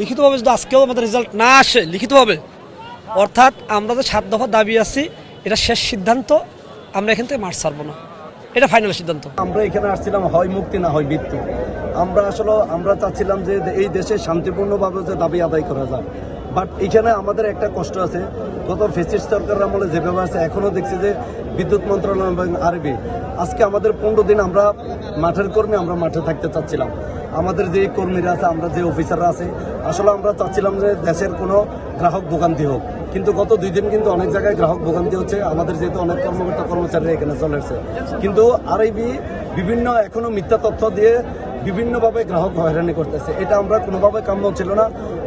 লিখিতভাবে যদি আজকেও আমাদের রেজাল্ট না আসে, লিখিতভাবে, অর্থাৎ আমরা যে সাত দফা দাবি আছি, এটা শেষ সিদ্ধান্ত, আমরা এখান থেকে মাঠ ছাড়বো না। এটা ফাইনাল সিদ্ধান্ত। আমরা এখানে আসছিলাম, হয় মুক্তি না হয় মৃত্যু। আমরা আসলে, আমরা চাচ্ছিলাম যে এই দেশে শান্তিপূর্ণভাবে যে দাবি আদায় করা যায়। বাট এখানে আমাদের একটা কষ্ট আছে। গত ফেসিস সরকারের আমলে যেভাবে আছে এখনও দেখছি যে বিদ্যুৎ মন্ত্রণালয় এবং আরবি। আজকে আমাদের পনেরো দিন আমরা মাঠের কর্মী, আমরা মাঠে থাকতে চাচ্ছিলাম। আমাদের যে কর্মীরা আছে, আমরা যে অফিসাররা আছে, আসলে আমরা চাচ্ছিলাম যে দেশের কোনো গ্রাহক ভোগান্তি হোক। কিন্তু গত দুই দিন কিন্তু অনেক জায়গায় গ্রাহক ভোগান্তি হচ্ছে। আমাদের যেহেতু অনেক কর্মকর্তা কর্মচারীরা এখানে চলে কিন্তু আরআইবি বিভিন্ন এখনও মিথ্যা তথ্য দিয়ে বিভিন্নভাবে গ্রাহক হয়রানি করতেছে। এটা আমরা কোনোভাবে কাম্য ছিল না।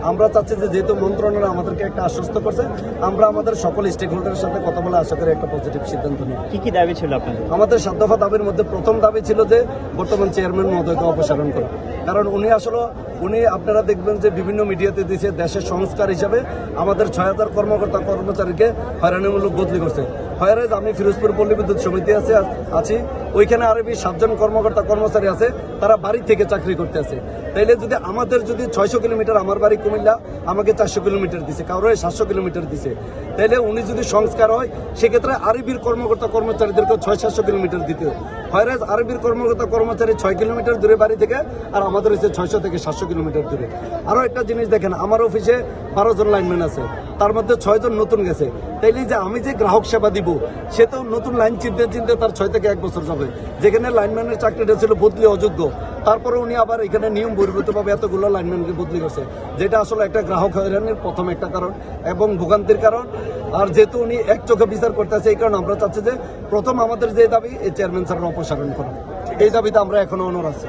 আমরা চাচ্ছি যে যেহেতু মন্ত্রণালয় আমাদেরকে একটা আশ্বস্ত করছে আমরা আমাদের সকল স্টেক হোল্ডারের সাথে কথা বলে আশা করি একটা পজিটিভ সিদ্ধান্ত নিই কি কি দাবি ছিল আপনাদের? আমাদের সাত দফা দাবির মধ্যে প্রথম দাবি ছিল যে বর্তমান চেয়ারম্যান মহোদয়কে অপসারণ করা। কারণ উনি আসলে উনি আপনারা দেখবেন যে বিভিন্ন মিডিয়াতে দিয়েছে দেশের সংস্কার হিসাবে আমাদের ছয় হাজার কর্মকর্তা কর্মচারীকে হয়রানিমূলক বদলি করছে। হয়রাজ আমি ফিরোজপুর পল্লী বিদ্যুৎ সমিতি আছে আছি। ওইখানে আরবি সাতজন কর্মকর্তা কর্মচারী আছে তারা বাড়ি থেকে চাকরি করতে আছে তাইলে যদি আমাদের যদি ছয়শো কিলোমিটার আমার বাড়ি কুমিল্লা, আমাকে চারশো কিলোমিটার দিছে, কারও সাতশো কিলোমিটার দিছে, তাইলে উনি যদি সংস্কার হয়, সেক্ষেত্রে আরবির কর্মকর্তা কর্মচারীদেরকে ছয় সাতশো কিলোমিটার দিতে হয় হয়রাজ আরবির কর্মকর্তা কর্মচারী ছয় কিলোমিটার দূরে বাড়ি থেকে, আর আমাদের হচ্ছে ছয়শো থেকে সাতশো কিলোমিটার দূরে। আরও একটা জিনিস দেখেন, আমার অফিসে বারো জন লাইনম্যান আছে, তার মধ্যে ছয়জন নতুন গেছে। তাইলে যে আমি যে গ্রাহক সেবা দিব, সে তো নতুন লাইন চিনতে চিনতে তার ছয় থেকে এক বছর যাবে। যেখানে লাইনম্যানের চাকরিটা ছিল বদলি অযোগ্য, তারপরে উনি আবার এখানে নিয়ম বহির্ভূতভাবে এতগুলো লাইনম্যানকে বদলি করছে, যেটা আসলে একটা গ্রাহক হয়রানির প্রথম একটা কারণ এবং ভোগান্তির কারণ। আর যেহেতু উনি এক চোখে বিচার করতেছে, এই কারণে আমরা চাচ্ছি যে প্রথম আমাদের যে দাবি, এই চেয়ারম্যান স্যারের অপসারণ করা। এই দাবিতে আমরা এখনও অনর আছি।